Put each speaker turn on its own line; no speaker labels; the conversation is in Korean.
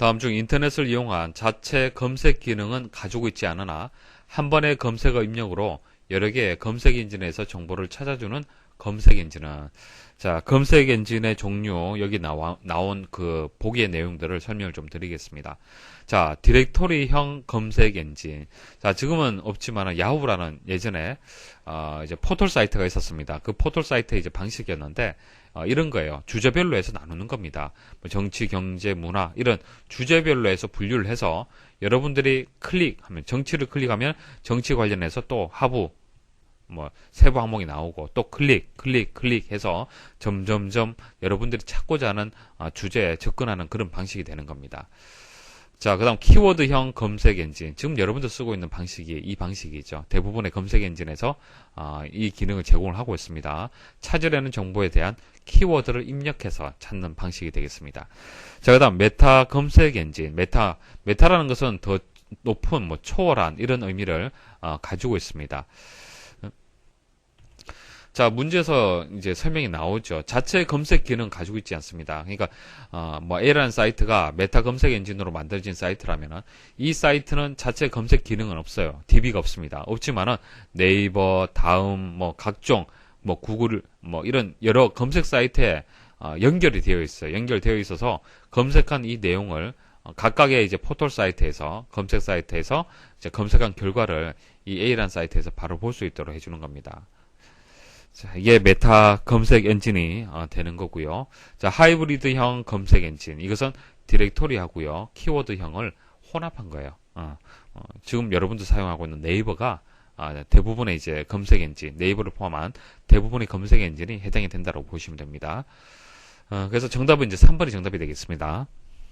다음 중 인터넷을 이용한 자체 검색 기능은 가지고 있지 않으나 한 번의 검색어 입력으로 여러 개의 검색 엔진에서 정보를 찾아주는 검색 엔진은 자 검색 엔진의 종류 여기 나와 나온 그 보기의 내용들을 설명을 좀 드리겠습니다. 자 디렉토리형 검색 엔진 자 지금은 없지만 야후라는 예전에 어, 이제 포털 사이트가 있었습니다. 그 포털 사이트의 이제 방식이었는데 어, 이런 거예요. 주제별로 해서 나누는 겁니다. 뭐 정치, 경제, 문화 이런 주제별로 해서 분류를 해서 여러분들이 클릭하면 정치를 클릭하면 정치 관련해서 또 하부 뭐 세부 항목이 나오고 또 클릭, 클릭, 클릭해서 점점점 여러분들이 찾고자 하는 어, 주제에 접근하는 그런 방식이 되는 겁니다. 자, 그 다음 키워드형 검색 엔진. 지금 여러분들 쓰고 있는 방식이 이 방식이죠. 대부분의 검색 엔진에서 어, 이 기능을 제공을 하고 있습니다. 찾으려는 정보에 대한 키워드를 입력해서 찾는 방식이 되겠습니다. 자, 그 다음 메타 검색 엔진. 메타, 메타라는 것은 더 높은, 뭐, 초월한 이런 의미를 어, 가지고 있습니다. 자, 문제에서 이제 설명이 나오죠. 자체 검색 기능 가지고 있지 않습니다. 그러니까, 어, 뭐, A라는 사이트가 메타 검색 엔진으로 만들어진 사이트라면은, 이 사이트는 자체 검색 기능은 없어요. DB가 없습니다. 없지만은, 네이버, 다음, 뭐, 각종, 뭐, 구글, 뭐, 이런 여러 검색 사이트에, 어, 연결이 되어 있어요. 연결되어 있어서, 검색한 이 내용을, 어, 각각의 이제 포털 사이트에서, 검색 사이트에서, 검색한 결과를 이 A라는 사이트에서 바로 볼 수 있도록 해주는 겁니다. 자, 이게 메타 검색 엔진이 어, 되는 거고요. 자, 하이브리드형 검색 엔진. 이것은 디렉토리하고요. 키워드형을 혼합한 거예요. 어, 어, 지금 여러분들 사용하고 있는 네이버가 아, 대부분의 이제 검색 엔진, 네이버를 포함한 대부분의 검색 엔진이 해당이 된다고 보시면 됩니다. 어, 그래서 정답은 이제 3번이 정답이 되겠습니다.